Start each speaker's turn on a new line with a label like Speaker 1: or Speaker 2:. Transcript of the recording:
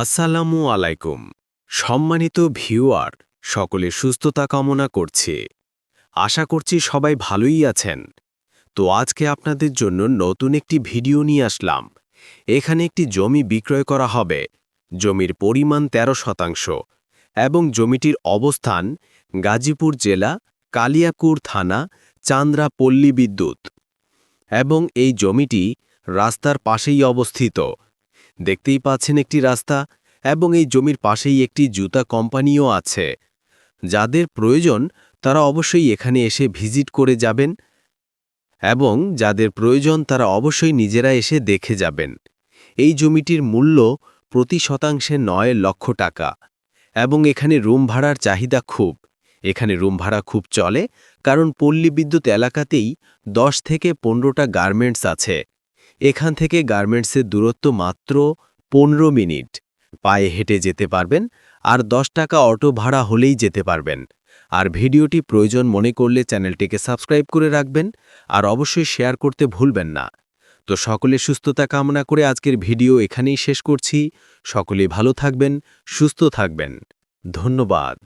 Speaker 1: আসসালামু আলাইকুম। সম্মানিত ভিউয়ার, সকলে সুস্থতা কামনা করছি। আশা করছি সবাই ভালোই আছেন। তো আজকে আপনাদের জন্য নতুন একটি ভিডিও নিয়ে আসলাম। এখানে একটি জমি বিক্রয় করা হবে। জমির পরিমাণ ১৩ শতাংশ এবং জমিটির অবস্থান গাজীপুর জেলা, কালিয়াকুর থানা, চান্দ্রা পল্লী বিদ্যুৎ। এবং এই জমিটি রাস্তার পাশেই অবস্থিত। দেখতেই পাচ্ছেন একটি রাস্তা এবং এই জমির পাশেই একটি জুতা কোম্পানিও আছে। যাদের প্রয়োজন, তারা অবশ্যই এখানে এসে ভিজিট করে যাবেন এবং যাদের প্রয়োজন, তারা অবশ্যই নিজেরা এসে দেখে যাবেন। এই জমিটির মূল্য প্রতি শতাংশে নয় লক্ষ টাকা এবং এখানে রুম ভাড়ার চাহিদা খুব। এখানে রুম ভাড়া খুব চলে, কারণ পল্লী বিদ্যুৎ এলাকাতেই দশ থেকে পনেরোটা গার্মেন্টস আছে। এখান থেকে গার্মেন্টসের দূরত্ব মাত্র পনেরো মিনিট। পায়ে হেঁটে যেতে পারবেন আর দশ টাকা অটো ভাড়া হলেই যেতে পারবেন। আর ভিডিওটি প্রয়োজন মনে করলে চ্যানেলটিকে সাবস্ক্রাইব করে রাখবেন আর অবশ্যই শেয়ার করতে ভুলবেন না। তো সকলে সুস্থতা কামনা করে আজকের ভিডিও এখানেই শেষ করছি। সকলেই ভালো থাকবেন, সুস্থ থাকবেন। ধন্যবাদ।